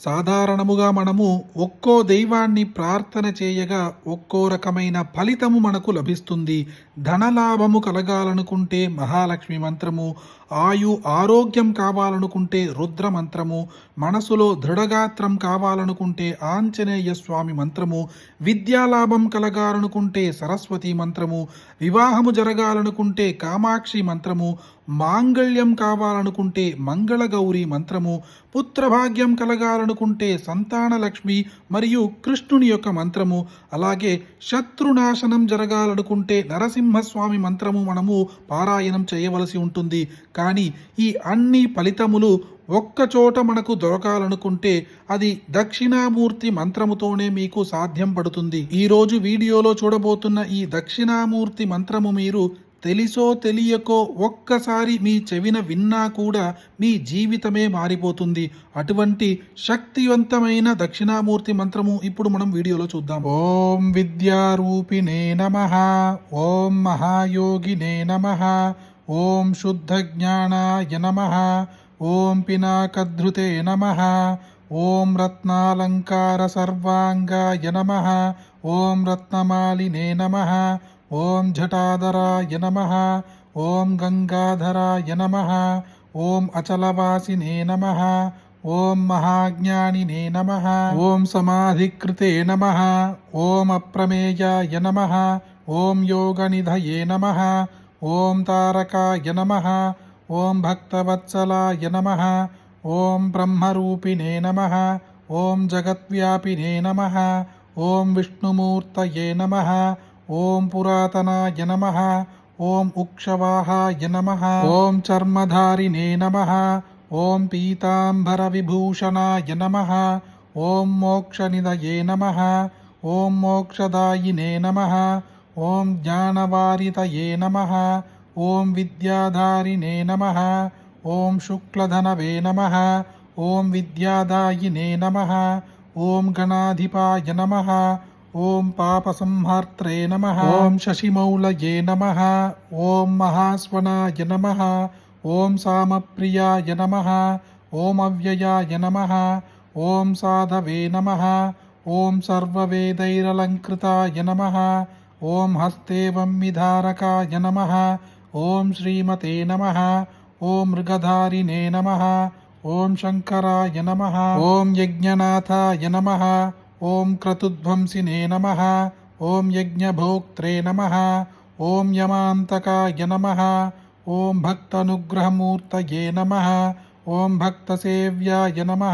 సాధారణముగా మనము ఒక్కో దైవాన్ని ప్రార్థన చేయగా ఒక్కో రకమైన ఫలితము మనకు లభిస్తుంది. ధనలాభము కలగాలనుకుంటే మహాలక్ష్మి మంత్రము ఆయు ఆరోగ్యం కావాలనుకుంటే రుద్ర మంత్రము మనసులో దృఢగాత్రం కావాలనుకుంటే ఆంజనేయ స్వామి మంత్రము విద్యాలాభం కలగాలనుకుంటే సరస్వతి మంత్రము వివాహము జరగాలనుకుంటే కామాక్షి మంత్రము మాంగళ్యం కావాలనుకుంటే మంగళగౌరి మంత్రము పుత్రభాగ్యం కలగాలనుకుంటే సంతానలక్ష్మి మరియు కృష్ణుని యొక్క మంత్రము అలాగే శత్రునాశనం జరగాలనుకుంటే నరసింహస్వామి మంత్రము మనము పారాయణం చేయవలసి ఉంటుంది. కానీ ఈ అన్ని ఫలితములు ఒక్కచోట మనకు దొరకాలనుకుంటే అది దక్షిణామూర్తి మంత్రముతోనే మీకు సాధ్యం పడుతుంది. ఈరోజు వీడియోలో చూడబోతున్న ఈ దక్షిణామూర్తి మంత్రము మీరు తెలిసో తెలియకో ఒక్కసారి మీ చెవిన విన్నా కూడా మీ జీవితమే మారిపోతుంది. అటువంటి శక్తివంతమైన దక్షిణామూర్తి మంత్రము ఇప్పుడు మనం వీడియోలో చూద్దాం. ఓం విద్యారూపిణే నమ. ఓం మహాయోగినే నమ. ఓం శుద్ధ జ్ఞానాయ నమ. ఓం పినాకధృతే నమ. ఓం రత్నాలంకార సర్వాంగాయ నమ. ఓం రత్నమాలినే నమ. ఓం జటాధరాయ నమ ఓం గంగాధరాయ నమ ఓం అచలవాసినే నమ ఓం మహాజ్ఞానినే నమ ఓం సమాధికృతే నమ ఓం అప్రమేయాయ నమ ఓం యోగనిధయే నమ ఓం తారకాయ నమ ఓం భక్తవత్సలాయ నమ ఓం బ్రహ్మరూపిణే నమ ఓం జగద్వ్యాపినే నమ ఓం విష్ణుమూర్తయే నమ ఓం పురాతనాయ నమ ఓం ఉక్షవాహాయ నమ ఓం చర్మధారిణే నమ ఓం పీతాంబరవిభూషణాయ నమ ఓం మోక్షనిదయే నమ ఓం మోక్షదాయినే నమ ఓం జ్ఞానవారితయే నమ ఓం విద్యాధారిణే నమ ఓం శుక్లధనవే నమ ఓం విద్యాదాయినే నమ ఓం గణాధిపాయ నమ ఓం పాపసంహార్త్రే నమ ఓం శశిమౌళయే నమ ఓం మహాస్వనాయ నమ ఓం సామప్రియాయ నమ ఓం అవ్యయాయ నమ ఓం సాధవే నమ ఓం సర్వవేదైరలంకృతాయ నమ ఓం హస్తేవం విధారకాయ నమ ఓం శ్రీమతే నమ ఓం మృగధారిణే నమ ఓం శంకరాయ నమ ఓం యజ్ఞనాథాయ నమ ఓం క్రతుధ్వంసినే నమ ఓం యజ్ఞభోక్త్రే నమ ఓం యమాంతకాయ నమ ఓం భక్తనుగ్రహమూర్తయే నమ ఓం భక్తసేవ్యాయ నమ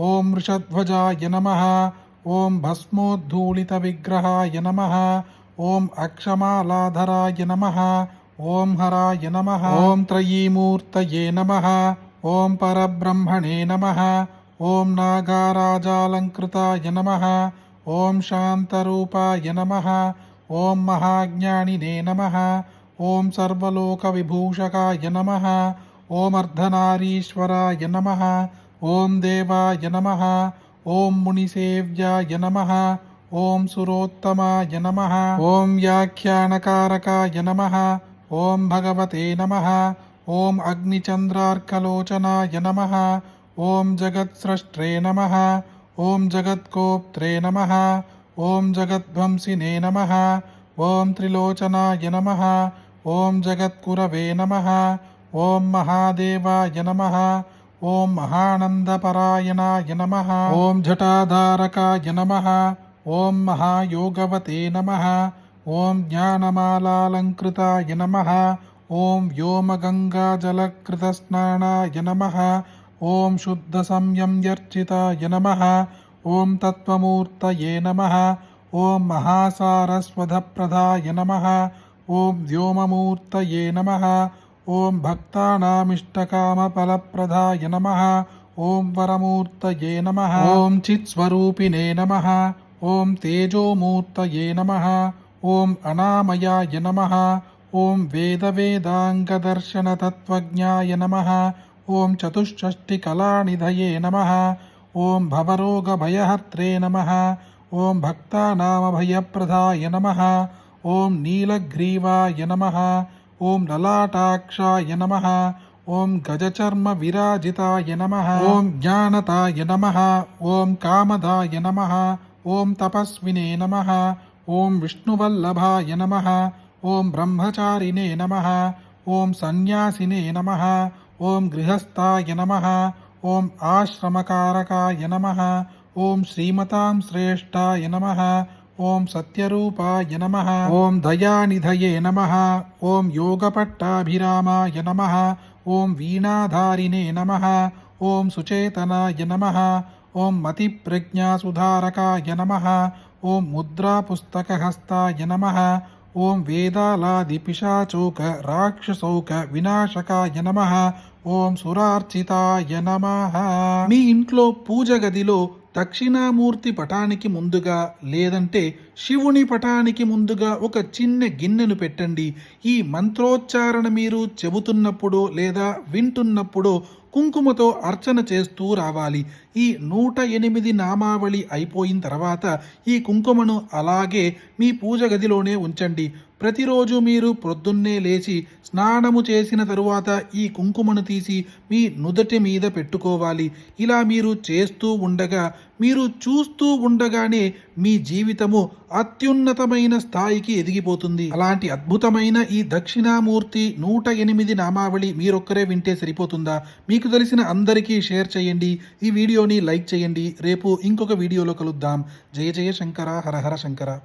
ఓం వృషధ్వజాయ నమ ఓం భస్మోద్ధూళితవిగ్రహాయ నమ ఓం అక్షమాలాధరాయ నమ ఓం హరాయ నమ ఓం త్రయీమూర్తయే నమ ఓం పరబ్రహ్మణే నమ ఓం నాగారాజాలంకృతాయ నమ ఓం శాంతరూపాయ నమ ఓం మహాజ్ఞానినే నమ ఓం సర్వలోకవిభూషకాయ నమ ఓం అర్ధనారీశ్వరాయ నమ ఓం దేవాయ నమ ఓం మునిసేవ్యాయ నమ ఓం సురోత్తమాయ నమ ఓం వ్యాఖ్యానకారకాయ నమ ఓం భగవతే నమ ఓం అగ్నిచంద్రార్కలోచనాయ నమ ఓం జగత్స్రష్ట్రే నమ ఓం జగత్కోప్త్రే నమ ఓం జగద్వంసినే నమ ఓం త్రిలోచనాయ నమ ఓం జగత్కురవే నమ ఓం మహాదేవాయ నమ ఓం మహానందపరాయణాయ నమ ఓం జటాధారకాయ నమ ఓం మహాయోగవతే నమ ఓం జ్ఞానమాలాలంకృతాయ నమ ఓం వ్యోమగంగాజలకృతస్నానాయ నమ ఓం శుద్ధసంయమ్యర్చితాయ నమ ఓం తత్వమూర్తయే నమ ఓం మహాసారస్వధప్రదాయ నమ ఓం వ్యోమమూర్తయే నమ ఓం భక్తానామిష్టకామఫలప్రదాయ నమ ఓం వరమూర్తయే నమ ఓం చిత్స్వరూపిణే నమ ఓం తేజోమూర్తయే నమ ఓం అనామయాయ నమ ఓం వేదవేదాంగదర్శనతత్వజ్ఞాయ నమ ॐ चतुष्षष्टिकलानिधये नमः ॐ भवरोगभयहर्त्रे नमः ॐ भक्तानामभयप्रदाय नमः ॐ नीलग्रीवाय नमः ॐ ललाटाक्षाय नमः ॐ गजचर्मविराजिताय नमः ॐ ज्ञानताय नमः ॐ कामदाय नमः ॐ तपस्विने नमः ॐ विष्णुवल्लभाय नमः ॐ ब्रह्मचारिणे नमः ॐ सन्यासिने नमः ఓం గృహస్థాయ నమ. ఓం ఆశ్రమకారకాయ నమ. ఓం శ్రీమతాం శ్రేష్టాయ నమ. ఓం సత్యరూపాయ నమ. ఓం దయానిధయే నమ. ఓం యోగపట్టాభిరామాయ నమ. ఓం వీణాధారిణే నమ. ఓం సుచేతనాయ నమ. ఓం మతిప్రజ్ఞాసుధారకాయ నమ. ఓం ముద్రాపుస్తకహస్తాయ నమ. ఓం వేదాలాది వేదాలాదిపిశాచోక రాక్షసౌక వినాశకాయ నమ. ఓం సురార్చితాయ నమ. మీ ఇంట్లో పూజ గదిలో దక్షిణామూర్తి పటానికి ముందుగా లేదంటే శివుని పటానికి ముందుగా ఒక చిన్న గిన్నెను పెట్టండి. ఈ మంత్రోచ్చారణ మీరు చెబుతున్నప్పుడు లేదా వింటున్నప్పుడు కుంకుమతో అర్చన చేస్తూ రావాలి. ఈ నూట ఎనిమిది నామావళి అయిపోయిన తర్వాత ఈ కుంకుమను అలాగే మీ పూజ గదిలోనే ఉంచండి. ప్రతిరోజు మీరు ప్రొద్దున్నే లేచి స్నానము చేసిన తరువాత ఈ కుంకుమను తీసి మీ నుదటి మీద పెట్టుకోవాలి. ఇలా మీరు చేస్తూ ఉండగా మీరు చూస్తూ ఉండగానే మీ జీవితము అత్యున్నతమైన స్థాయికి ఎదిగిపోతుంది. అలాంటి అద్భుతమైన ఈ దక్షిణామూర్తి నూట ఎనిమిది నామావళి మీరొక్కరే వింటే సరిపోతుందా? మీకు తెలిసిన అందరికీ షేర్ చేయండి. ఈ వీడియోని లైక్ చేయండి. రేపు ఇంకొక వీడియోలో కలుద్దాం. జయ జయ శంకర హర హర శంకర.